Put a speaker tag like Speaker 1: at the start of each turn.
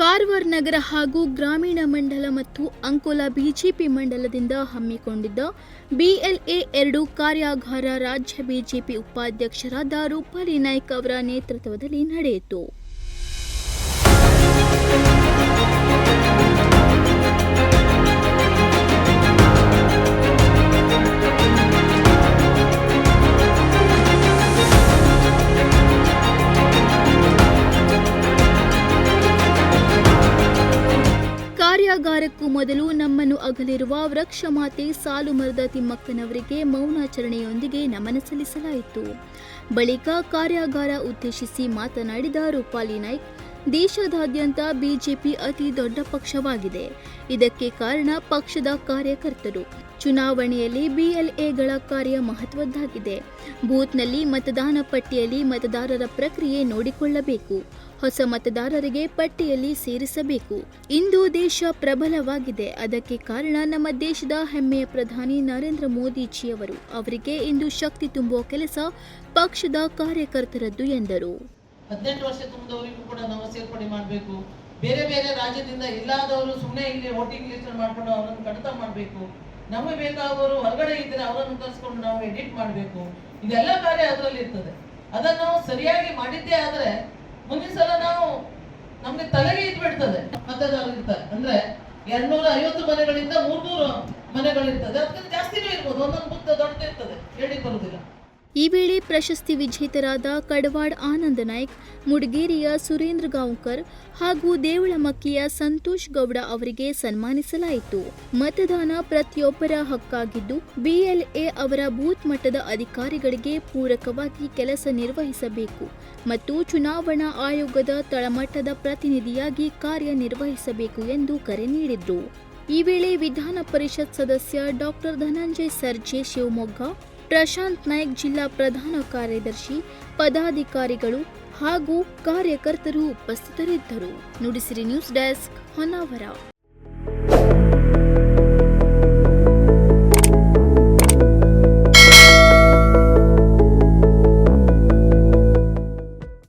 Speaker 1: ಕಾರವಾರ ನಗರ ಹಾಗೂ ಗ್ರಾಮೀಣ ಮಂಡಲ ಮತ್ತು ಅಂಕೋಲಾ ಬಿಜೆಪಿ ಮಂಡಲದಿಂದ ಹಮ್ಮಿಕೊಂಡಿದ್ದ ಬಿಎಲ್ಎ ಎರಡು ಕಾರ್ಯಾಗಾರ ರಾಜ್ಯ ಬಿಜೆಪಿ ಉಪಾಧ್ಯಕ್ಷರಾದ ರೂಪಾಲಿ ನಾಯ್ಕ ಅವರ ನೇತೃತ್ವದಲ್ಲಿ ನಡೆಯಿತು. ಕಾರ್ಯಾಗಾರಕ್ಕೂ ಮೊದಲು ನಮ್ಮನ್ನು ಅಗಲಿರುವ ವೃಕ್ಷಮಾತೆ ಸಾಲು ಮರದ ತಿಮ್ಮಕ್ಕನವರಿಗೆ ಮೌನಾಚರಣೆಯೊಂದಿಗೆ ನಮನ ಸಲ್ಲಿಸಲಾಯಿತು. ಬಳಿಕ ಕಾರ್ಯಾಗಾರ ಉದ್ದೇಶಿಸಿ ಮಾತನಾಡಿದ ರೂಪಾಲಿ ನಾಯ್ಕ್ ದೇಶದಾದ್ಯಂತ ಬಿಜೆಪಿ ಅತಿ ದೊಡ್ಡ ಪಕ್ಷವಾಗಿದೆ. ಇದಕ್ಕೆ ಕಾರಣ ಪಕ್ಷದ ಕಾರ್ಯಕರ್ತರು. ಚುನಾವಣೆಯಲ್ಲಿ ಬಿಎಲ್ಎಗಳ ಕಾರ್ಯ ಮಹತ್ವದ್ದಾಗಿದೆ. ಬೂತ್ನಲ್ಲಿ ಮತದಾನ ಪಟ್ಟಿಯಲ್ಲಿ ಮತದಾರರ ಪ್ರಕ್ರಿಯೆ ನೋಡಿಕೊಳ್ಳಬೇಕು. ಹೊಸ ಮತದಾರರಿಗೆ ಪಟ್ಟಿಯಲ್ಲಿ ಸೇರಿಸಬೇಕು. ಇಂದು ದೇಶ ಪ್ರಬಲವಾಗಿದೆ. ಅದಕ್ಕೆ ಕಾರಣ ನಮ್ಮ ದೇಶದ ಹೆಮ್ಮೆಯ ಪ್ರಧಾನಿ ನರೇಂದ್ರ ಮೋದಿಜಿಯವರು. ಅವರಿಗೆ ಇಂದು ಶಕ್ತಿ ತುಂಬುವ ಕೆಲಸ ಪಕ್ಷದ ಕಾರ್ಯಕರ್ತರದ್ದು ಎಂದರು.
Speaker 2: ಹದಿನೆಂಟು ವರ್ಷ ತುಂಬಿದವರಿಗೂ ಕೂಡ ನಾವು ಸೇರ್ಪಡೆ ಮಾಡಬೇಕು. ಬೇರೆ ಬೇರೆ ರಾಜ್ಯದಿಂದ ಇಲ್ಲದವರು ಸುಮ್ಮನೆ ಇಲ್ಲಿ ವೋಟಿಂಗ್ ಲಿಸ್ಟ್ ಮಾಡ್ಕೊಂಡು ಅವರನ್ನು ಕಡಿತ ಮಾಡಬೇಕು. ನಮಗೆ ಬೇಕಾದವರು ಹೊರಗಡೆ ಇದ್ರೆ ಅವರನ್ನು ಕರೆಸ್ಕೊಂಡು ನಾವು ಎಡಿಟ್ ಮಾಡಬೇಕು. ಇದೆಲ್ಲ ಕಾರ್ಯ ಅದರಲ್ಲಿ ಇರ್ತದೆ. ಅದನ್ನು ನಾವು ಸರಿಯಾಗಿ ಮಾಡಿದ್ದೇ ಆದರೆ ಮುಂದಿನ ಸಲ ನಾವು ನಮಗೆ ತಲೆಗೆ ಇದ್ಬಿಡ್ತದೆ ಮತದಾರರು ಇರ್ತಾರೆ. ಅಂದ್ರೆ ಎರಡ್ನೂರ ಐವತ್ತು ಮನೆಗಳಿಂದ ಮೂರ್ನೂರು ಮನೆಗಳಿರ್ತದೆ. ಅದಕ್ಕಿಂತ ಜಾಸ್ತಿನೂ ಇರ್ಬೋದು. ಒಂದೊಂದು ಬುದ್ಧ ದೊಡ್ಡದಿರ್ತದೆ. ಹೇಳಿ ಬರುದಿಲ್ಲ.
Speaker 1: ಈ ವೇಳೆ ಪ್ರಶಸ್ತಿ ವಿಜೇತರಾದ ಕಡವಾಡ್ ಆನಂದ ನಾಯ್ಕ್, ಮುಡಗೇರಿಯ ಸುರೇಂದ್ರ ಗಾಂವ್ಕರ್ ಹಾಗೂ ದೇವಳಮಕ್ಕಿಯ ಸಂತೋಷ್ ಗೌಡ ಅವರಿಗೆ ಸನ್ಮಾನಿಸಲಾಯಿತು. ಮತದಾನ ಪ್ರತಿಯೊಬ್ಬರ ಹಕ್ಕಾಗಿದ್ದು, ಬಿಎಲ್ಎ ಅವರ ಬೂತ್ ಮಟ್ಟದ ಅಧಿಕಾರಿಗಳಿಗೆ ಪೂರಕವಾಗಿ ಕೆಲಸ ನಿರ್ವಹಿಸಬೇಕು ಮತ್ತು ಚುನಾವಣಾ ಆಯೋಗದ ತಳಮಟ್ಟದ ಪ್ರತಿನಿಧಿಯಾಗಿ ಕಾರ್ಯನಿರ್ವಹಿಸಬೇಕು ಎಂದು ಕರೆ ನೀಡಿದರು. ಈ ವೇಳೆ ವಿಧಾನ ಪರಿಷತ್ ಸದಸ್ಯ ಡಾಕ್ಟರ್ ಧನಂಜಯ್ ಸರ್ಜೆ ಶಿವಮೊಗ್ಗ ಪ್ರಶಾಂತ್ ನಾಯ್ಕ್ ಜಿಲ್ಲಾ ಪ್ರಧಾನ ಕಾರ್ಯದರ್ಶಿ ಪದಾಧಿಕಾರಿಗಳು ಹಾಗೂ ಕಾರ್ಯಕರ್ತರು ಉಪಸ್ಥಿತರಿದ್ದರು. Nudisiri news desk Honnavara.